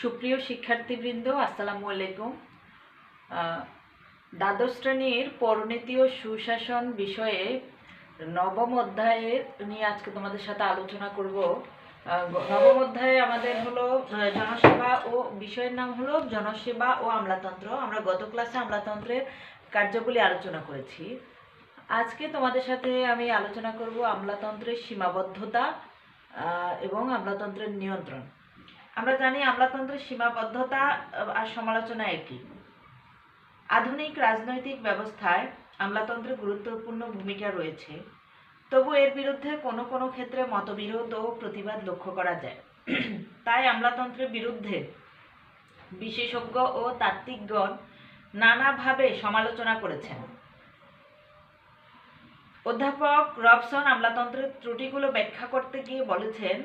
সুপ্রিয় শিক্ষার্থীবৃন্দ, আসসালামু আলাইকুম। দ্বাদশ শ্রেণির পরিণতি ও সুশাসন বিষয়ে নবম অধ্যায়ে নিয়ে আজকে তোমাদের সাথে আলোচনা করব। নবম অধ্যায়ে আমাদের হলো জনসেবা ও বিষয়ের নাম হলো জনসেবা ও আমলাতন্ত্র। আমরা গত ক্লাসে আমলাতন্ত্রের কার্যাবলী আলোচনা করেছি। আজকে তোমাদের সাথে আমি আলোচনা করব আমলাতন্ত্রের সীমাবদ্ধতা এবং আমলাতন্ত্রের নিয়ন্ত্রণ। আমরা জানি আমলাতন্ত্রের সীমাবদ্ধতা আর সমালোচনা একই। আধুনিক রাজনৈতিক ব্যবস্থায় আমলাতন্ত্রের গুরুত্বপূর্ণ ভূমিকা রয়েছে। তবু এর বিরুদ্ধে কোনো কোনো ক্ষেত্রে মতবিরোধ ও প্রতিবাদ লক্ষ্য করা যায়। তাই আমলাতন্ত্রের বিরুদ্ধে বিশেষজ্ঞ ও তাত্ত্বিকগণ নানাভাবে সমালোচনা করেছেন। অধ্যাপক রবসন আমলাতন্ত্রের ত্রুটিগুলো ব্যাখ্যা করতে গিয়ে বলেছেন,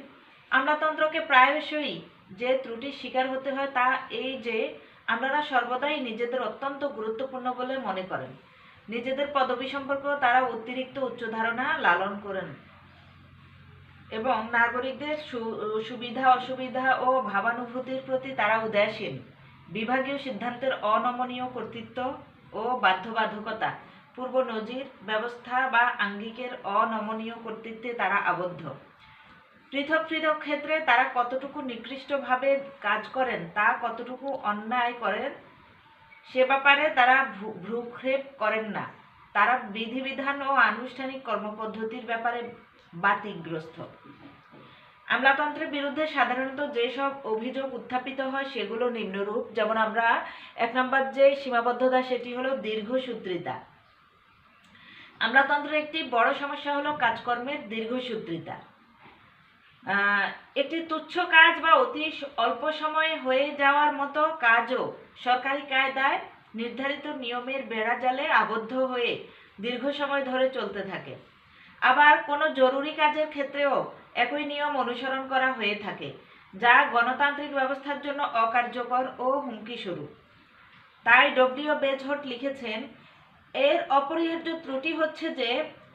আমলাতন্ত্রকে প্রায়শই যে ত্রুটির শিকার হতে হয় তা এই যে আমলারা সর্বদাই নিজেদের অত্যন্ত গুরুত্বপূর্ণ বলে মনে করেন। নিজেদের পদবি সম্পর্কেও তারা অতিরিক্ত উচ্চ ধারণা লালন করেন এবং নাগরিকদের সুবিধা, অসুবিধা ও ভাবানুভূতির প্রতি তারা উদাসীন। বিভাগীয় সিদ্ধান্তের অনমনীয় কর্তৃত্ব ও বাধ্যবাধকতা পূর্ব নজির ব্যবস্থা বা আঙ্গিকের অনমনীয় কর্তৃত্বে তারা আবদ্ধ। পৃথক পৃথক ক্ষেত্রে তারা কতটুকু নিকৃষ্টভাবে কাজ করেন, তা কতটুকু অন্যায় করেন, সে ব্যাপারে তারা ভ্রু- ভ্রুক্ষেপ করেন না। তারা বিধিবিধান ও আনুষ্ঠানিক কর্মপদ্ধতির ব্যাপারে বাতিগ্রস্ত। আমলাতন্ত্রের বিরুদ্ধে সাধারণত যেসব অভিযোগ উত্থাপিত হয়, সেগুলো নিম্নরূপ। যেমন আমরা এক নম্বর যে সীমাবদ্ধতা, সেটি হলো দীর্ঘসূত্রিতা। আমলাতন্ত্রের একটি বড় সমস্যা হলো কাজকর্মের দীর্ঘসূত্রিতা। একটি তুচ্ছ কাজ বা অতি অল্প সময়ে হয়ে যাওয়ার মতো কাজও সরকারি কায়দায় নির্ধারিত নিয়মের বেড়াজালে আবদ্ধ হয়ে দীর্ঘ সময় ধরে চলতে থাকে। আবার কোনো জরুরি কাজের ক্ষেত্রেও একই নিয়ম অনুসরণ করা হয়ে থাকে, যা গণতান্ত্রিক ব্যবস্থার জন্য অকার্যকর ও হুমকি স্বরূপ তাই ডব্লিউ বেজহট লিখেছেন, এর অপরিহার্য ত্রুটি হচ্ছে যে,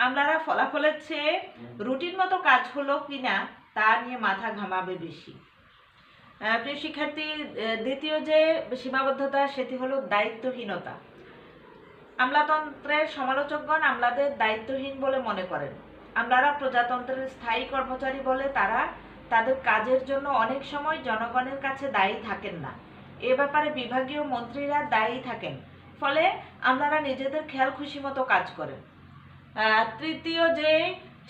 আমলারা ফলাফলের চেয়ে রুটিন মতো কাজ হলো কিনা তা নিয়ে মাথা ঘামাবে বেশি। প্রিয় শিক্ষার্থী দ্বিতীয় যে সীমাবদ্ধতা, সেটি হলো দায়িত্বহীনতা। আমলাতন্ত্রের সমালোচকগণ আমলাদের দায়িত্বহীন বলে মনে করেন। আমলারা প্রজাতন্ত্রের স্থায়ী কর্মচারী বলে তারা তাদের কাজের জন্য অনেক সময় জনগণের কাছে দায়ী থাকেন না। এ ব্যাপারে বিভাগীয় মন্ত্রীরা দায়ী থাকেন। ফলে আমলারা নিজেদের খেয়াল খুশি মতো কাজ করেন। তৃতীয় যে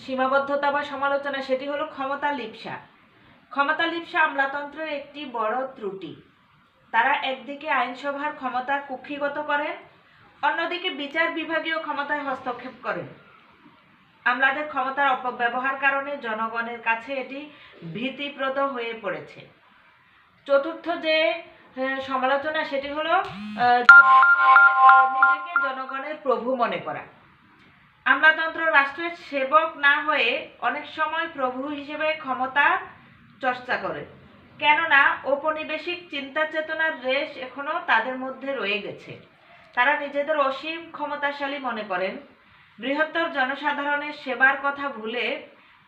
সীমাবদ্ধতা বা সমালোচনা, সেটি হলো ক্ষমতা লিপসা। ক্ষমতা লিপসা আমলাতন্ত্রের একটি বড় ত্রুটি। তারা একদিকে আইনসভার ক্ষমতা কুক্ষিগত করেন, অন্যদিকে বিচার বিভাগীয় ক্ষমতায় হস্তক্ষেপ করেন। আমলাদের ক্ষমতার অপব্যবহার কারণে জনগণের কাছে এটি ভীতিপ্রদ হয়ে পড়েছে। চতুর্থ যে সমালোচনা, সেটি হলো নিজেকে জনগণের প্রভু মনে করা। আমলাতন্ত্র রাষ্ট্রের সেবক না হয়ে অনেক সময় প্রভু হিসেবে ক্ষমতা চর্চা করে। কেননা, ঔপনিবেশিক চিন্তা চেতনার রেশ এখনও তাদের মধ্যে রয়ে গেছে। তারা নিজেদের অসীম ক্ষমতাশালী মনে করেন। বৃহত্তর জনসাধারণের সেবার কথা ভুলে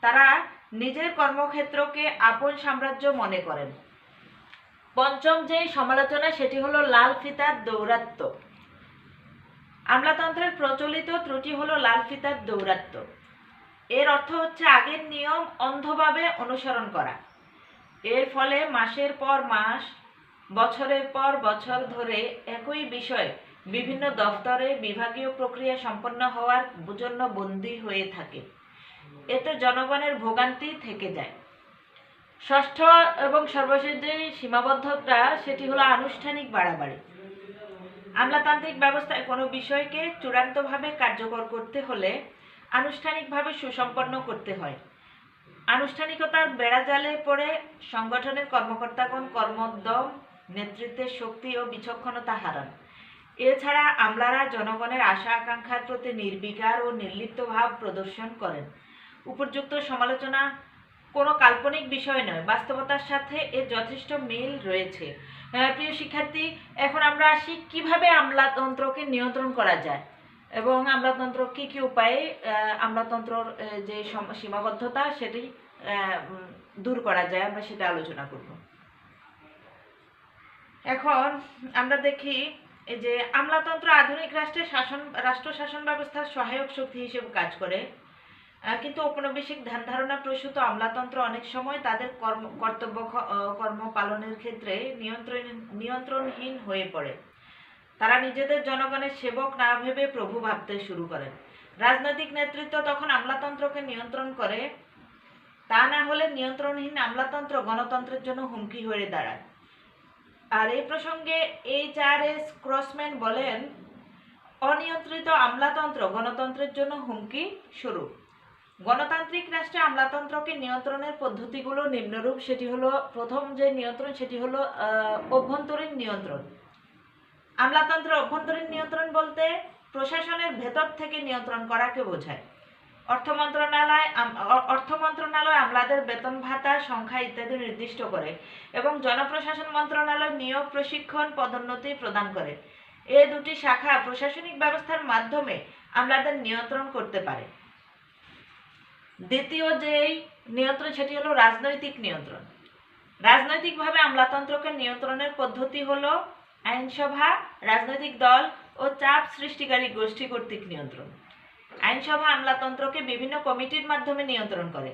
তারা নিজের কর্মক্ষেত্রকে আপন সাম্রাজ্য মনে করেন। পঞ্চম যে সমালোচনা, সেটি হলো লাল ফিতার দৌরাত্ম্য। আমলাতন্ত্রের প্রচলিত ত্রুটি হলো লাল ফিতার দৌরাত্ম্য। এর অর্থ হচ্ছে আগের নিয়ম অন্ধভাবে অনুসরণ করা। এর ফলে মাসের পর মাস, বছরের পর বছর ধরে একই বিষয় বিভিন্ন দফতরে বিভাগীয় প্রক্রিয়া সম্পন্ন হওয়ার জন্য বন্দী হয়ে থাকে। এতে জনগণের ভোগান্তি থেকে যায়। ষষ্ঠ এবং সর্বশেষ যে সীমাবদ্ধতা, সেটি হলো আনুষ্ঠানিক বাড়াবাড়ি। আমলাতান্ত্রিক ব্যবস্থায় কোনো বিষয়কে চূড়ান্তভাবে কার্যকর করতে হলে আনুষ্ঠানিকভাবে সুসম্পন্ন করতে হয়। আনুষ্ঠানিকতার বেড়াজালে পড়ে সংগঠনের কর্মকর্তাগণ কর্মোদ্যম, নেতৃত্বের শক্তি ও বিচক্ষণতা হারান। এছাড়া আমলারা জনগণের আশা আকাঙ্ক্ষার প্রতি নির্বিকার ও নির্লিপ্ত ভাব প্রদর্শন করেন। উপযুক্ত সমালোচনা কোনো কাল্পনিক বিষয় নয়, বাস্তবতার সাথে এর যথেষ্ট মিল রয়েছে। প্রিয় শিক্ষার্থী, এখন আমরা আসি কীভাবে আমলাতন্ত্রকে নিয়ন্ত্রণ করা যায় এবং আমলাতন্ত্র কি কি উপায়ে আমলাতন্ত্রর যে সীমাবদ্ধতা সেটি দূর করা যায়, আমরা সেটা আলোচনা করব। এখন আমরা দেখি যে আমলাতন্ত্র আধুনিক রাষ্ট্রের শাসন রাষ্ট্র শাসন ব্যবস্থার সহায়ক শক্তি হিসেবে কাজ করে। কিন্তু ঔপনিবেশিক ধ্যান ধারণা প্রসূত আমলাতন্ত্র অনেক সময় তাদের কর্ম, কর্তব্য কর্ম পালনের ক্ষেত্রে নিয়ন্ত্রণ, নিয়ন্ত্রণহীন হয়ে পড়ে। তারা নিজেদের জনগণের সেবক না ভেবে প্রভু ভাবতে শুরু করেন। রাজনৈতিক নেতৃত্ব তখন আমলাতন্ত্রকে নিয়ন্ত্রণ করে, তা না হলে নিয়ন্ত্রণহীন আমলাতন্ত্র গণতন্ত্রের জন্য হুমকি হয়ে দাঁড়ায়। আর এই প্রসঙ্গে এইচ আর এস ক্রসম্যান বলেন, অনিয়ন্ত্রিত আমলাতন্ত্র গণতন্ত্রের জন্য হুমকি স্বরূপ। গণতান্ত্রিক রাষ্ট্রে আমলাতন্ত্রকে নিয়ন্ত্রণের পদ্ধতিগুলো নিম্নরূপ, সেটি হলো প্রথম যে নিয়ন্ত্রণ, সেটি হলো অভ্যন্তরীণ নিয়ন্ত্রণ। আমলাতন্ত্রের অভ্যন্তরীণ নিয়ন্ত্রণ বলতে প্রশাসনের ভেতর থেকে নিয়ন্ত্রণ করাকে বোঝায়। অর্থ মন্ত্রণালয় অর্থ মন্ত্রণালয় আমলাদের বেতন ভাতা, সংখ্যা ইত্যাদি নির্দিষ্ট করে এবং জনপ্রশাসন মন্ত্রণালয় নিয়োগ, প্রশিক্ষণ, পদোন্নতি প্রদান করে। এ দুটি শাখা প্রশাসনিক ব্যবস্থার মাধ্যমে আমলাদের নিয়ন্ত্রণ করতে পারে। দ্বিতীয় যেই নিয়ন্ত্রণ, সেটি হলো রাজনৈতিক নিয়ন্ত্রণ। রাজনৈতিকভাবে আমলাতন্ত্রকে নিয়ন্ত্রণের পদ্ধতি হলো আইনসভা, রাজনৈতিক দল ও চাপ সৃষ্টিকারী গোষ্ঠী কর্তৃক নিয়ন্ত্রণ। আইনসভা আমলাতন্ত্রকে বিভিন্ন কমিটির মাধ্যমে নিয়ন্ত্রণ করে।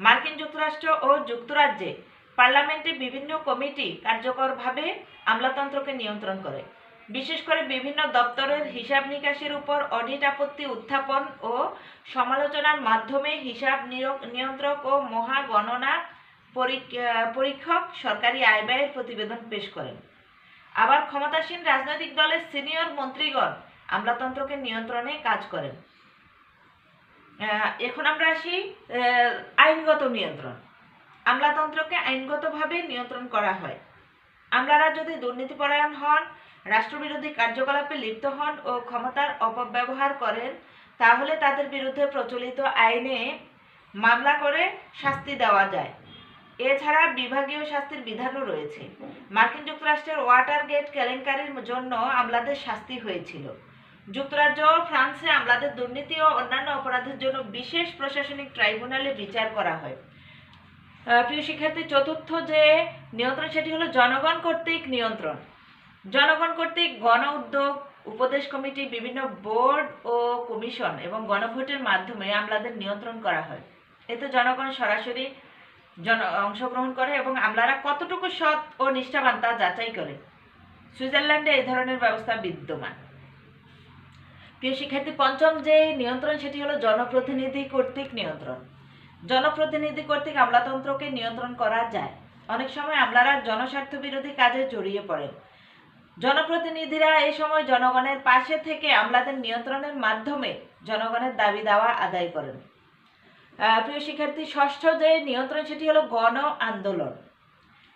মার্কিন যুক্তরাষ্ট্র ও যুক্তরাজ্যে পার্লামেন্টে বিভিন্ন কমিটি কার্যকরভাবে আমলাতন্ত্রকে নিয়ন্ত্রণ করে। বিশেষ করে বিভিন্ন দপ্তরের হিসাব নিকাশের উপর অডিট আপত্তি উত্থাপন ও সমালোচনার মাধ্যমে হিসাব নিয়ন্ত্রক ও মহাগণনা পরীক- আহ, পরীক্ষক সরকারি আয় ব্যয়ের প্রতিবেদন পেশ করেন। আবার ক্ষমতাসীন রাজনৈতিক দলের সিনিয়র মন্ত্রীগণ আমলাতন্ত্রকে নিয়ন্ত্রণে কাজ করেন। এখন আমরা আসি আইনগত নিয়ন্ত্রণ। আমলাতন্ত্রকে আইনগতভাবে নিয়ন্ত্রণ করা হয়। আমলারা যদি দুর্নীতিপরায়ণ হন রাষ্ট্রবিরোধী কার্যকলাপে লিপ্ত হন ও ক্ষমতার অপব্যবহার করেন, তাহলে তাদের বিরুদ্ধে প্রচলিত আইনে মামলা করে শাস্তি দেওয়া যায়। এছাড়া বিভাগীয় শাস্তির বিধানও রয়েছে। মার্কিন যুক্তরাষ্ট্রের ওয়াটার গেট কেলেঙ্কারির জন্য আমলাদের শাস্তি হয়েছিল। যুক্তরাজ্য ফ্রান্সে আমলাদের দুর্নীতি ও অন্যান্য অপরাধের জন্য বিশেষ প্রশাসনিক ট্রাইব্যুনালে বিচার করা হয়। প্রিয় শিক্ষার্থী, চতুর্থ যে নিয়ন্ত্রণ, সেটি হলো জনগণ কর্তৃক নিয়ন্ত্রণ। জনগণ কর্তৃক গণ উদ্যোগ, উপদেশ কমিটি, বিভিন্ন বোর্ড ও কমিশন এবং গণভোটের মাধ্যমে আমলাদের নিয়ন্ত্রণ করা হয়। এতে জনগণ সরাসরি জন অংশগ্রহণ করে এবং আমলারা কতটুকু সৎ ও নিষ্ঠাবান তা যাচাই করে। সুইজারল্যান্ডে এই ধরনের ব্যবস্থা বিদ্যমান। প্রিয় শিক্ষার্থী, পঞ্চম যে নিয়ন্ত্রণ, সেটি হলো জনপ্রতিনিধি কর্তৃক নিয়ন্ত্রণ। জনপ্রতিনিধি কর্তৃক আমলাতন্ত্রকে নিয়ন্ত্রণ করা যায়। অনেক সময় আমলারা জনস্বার্থ বিরোধী কাজে জড়িয়ে পড়েন। জনপ্রতিনিধিরা এই সময় জনগণের পাশে থেকে আমলাদের নিয়ন্ত্রণের মাধ্যমে জনগণের দাবি দাওয়া আদায় করেন। প্রিয় শিক্ষার্থী, ষষ্ঠ যে নিয়ন্ত্রণ সেটি হলো গণ আন্দোলন।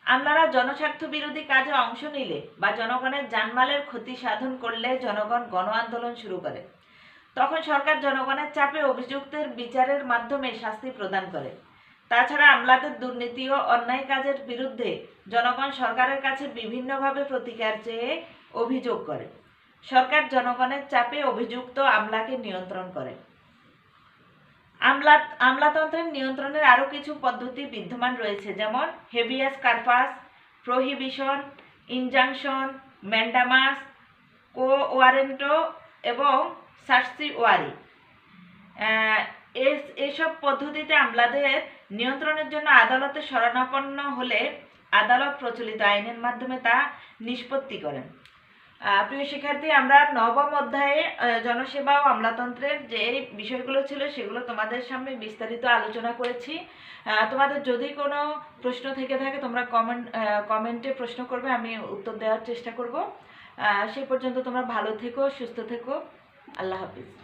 আমলারা জনস্বার্থ বিরোধী কাজে অংশ নিলে বা জনগণের জানমালের ক্ষতি সাধন করলে জনগণ গণ আন্দোলন শুরু করে। তখন সরকার জনগণের চাপে অভিযুক্তের বিচারের মাধ্যমে শাস্তি প্রদান করে। তাছাড়া আমলাদের দুর্নীতি ও অন্যায় কাজের বিরুদ্ধে জনগণ সরকারের কাছে বিভিন্নভাবে প্রতিকার চেয়ে অভিযোগ করে। সরকার জনগণের চাপে অভিযুক্ত আমলাকে নিয়ন্ত্রণ করে। আমলা আমলাতন্ত্রের নিয়ন্ত্রণের আরও কিছু পদ্ধতি বিদ্যমান রয়েছে, যেমন habeas corpus, prohibition, injunction, mandamus, quo warranto এবং সার্সি ওয়ারি। এসব পদ্ধতিতে আমলাদের নিয়ন্ত্রণের জন্য আদালতে শরণাপন্ন হলে আদালত প্রচলিত আইনের মাধ্যমে তা নিষ্পত্তি করেন। প্রিয় শিক্ষার্থী, আমরা নবম অধ্যায়ে জনসেবা ও আমলাতন্ত্রের যে বিষয়গুলো ছিল সেগুলো তোমাদের সামনে বিস্তারিত আলোচনা করেছি। তোমাদের যদি কোনো প্রশ্ন থেকে থাকে, তোমরা কমেন্ট কমেন্টে প্রশ্ন করবে, আমি উত্তর দেওয়ার চেষ্টা করব। সেই পর্যন্ত তোমরা ভালো থেকো, সুস্থ থেকো। আল্লাহ হাফিজ।